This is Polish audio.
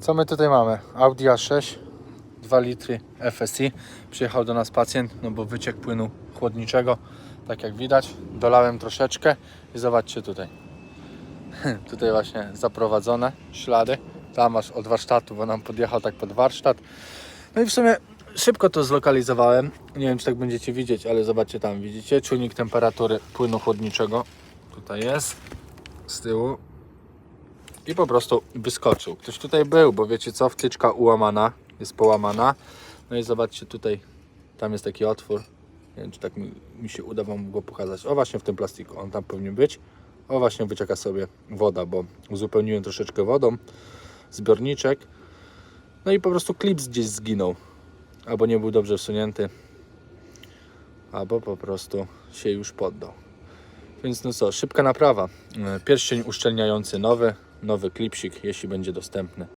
Co my tutaj mamy? Audi A6, 2 litry FSI. Przyjechał do nas pacjent, no bo wyciek płynu chłodniczego, tak jak widać. Dolałem troszeczkę i zobaczcie tutaj. tutaj właśnie zaprowadzone ślady. Tam aż od warsztatu, bo nam podjechał tak pod warsztat. No i w sumie szybko to zlokalizowałem. Nie wiem, czy tak będziecie widzieć, ale zobaczcie tam, widzicie? Czujnik temperatury płynu chłodniczego. Tutaj jest, z tyłu. I po prostu wyskoczył. Ktoś tutaj był, bo wiecie co? Wtyczka ułamana, jest połamana. No i zobaczcie tutaj, tam jest taki otwór. Nie wiem, czy tak mi, mi się uda Wam go pokazać. O, właśnie w tym plastiku, on tam powinien być. O, właśnie wycieka sobie woda, bo uzupełniłem troszeczkę wodą zbiorniczek. No i po prostu klips gdzieś zginął. Albo nie był dobrze wsunięty, albo po prostu się już poddał. Więc no co, szybka naprawa. E, Pierścień uszczelniający nowy, nowy klipsik, jeśli będzie dostępny.